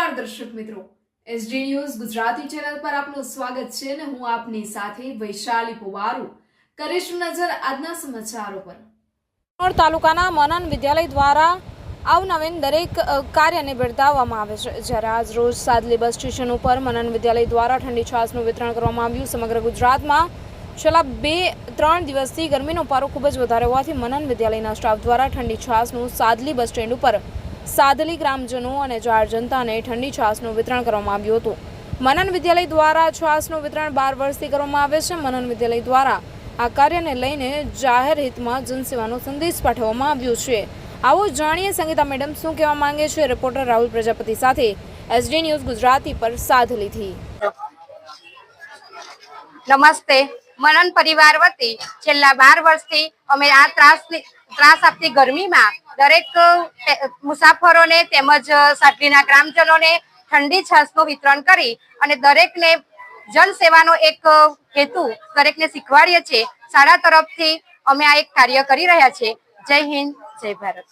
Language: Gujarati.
નમસ્કાર દર્શક મિત્રો. એસડી ન્યૂઝ ગુજરાતી ચેનલ પર આપનું સ્વાગત છે અને હું આપની સાથે વૈશાલી પુવારુ. કરીશું નજર આજના સમાચારો પર. તાલુકાના મનન વિદ્યાલય દ્વારા આવનવીન દરેક કાર્યને બિરદાવવામાં આવે છે. જ્યારે આજ રોજ સાદલી બસ સ્ટેશન ઉપર મનન વિદ્યાલય દ્વારા ઠંડી છાશનું વિતરણ કરવામાં આવ્યું. સમગ્ર ગુજરાતમાં છેલ્લા બે, ત્રણ દિવસથી ગરમીનો પારો ખૂબ જ વધારે હોવાથી મનન વિદ્યાલયના સ્ટાફ દ્વારા ઠંડી છાશનું સાદલી બસ સ્ટેન્ડ ઉપર સાદલી ગ્રામજનો અને ચાર જનતાને ઠંડી છાસનું વિતરણ કરવામાં આવ્યું હતું. મનન વિદ્યાલય દ્વારા છાસનું વિતરણ બાર વર્ષથી કરવામાં આવે છે. મનન વિદ્યાલય દ્વારા આ કાર્યને લઈને જાહેર હિતમાં જનસેવાનો સંદેશ પાઠવવામાં આવ્યો છે. આવો જાણીએ સંગીતા મેડમ શું કહેવા માંગે છે? રિપોર્ટર રાહુલ પ્રજાપતિ સાથે એસડી ન્યૂઝ ગુજરાતી પર સાધલીથી નમસ્તે. મનન પરિવાર વતી છેલ્લા બાર વર્ષથી અમે આ ત્રાસની ત્રાસ આપતી ગરમીમાં દરેક મુસાફરોને તેમજ સાટલીના ગ્રામજનોને ઠંડી છાસનું વિતરણ કરી અને દરેકને જનસેવાનો એક હેતુ દરેકને શીખવાડીએ છીએ. શાળા તરફથી અમે આ એક કાર્ય કરી રહ્યા છીએ. જય હિન્દ, જય ભારત.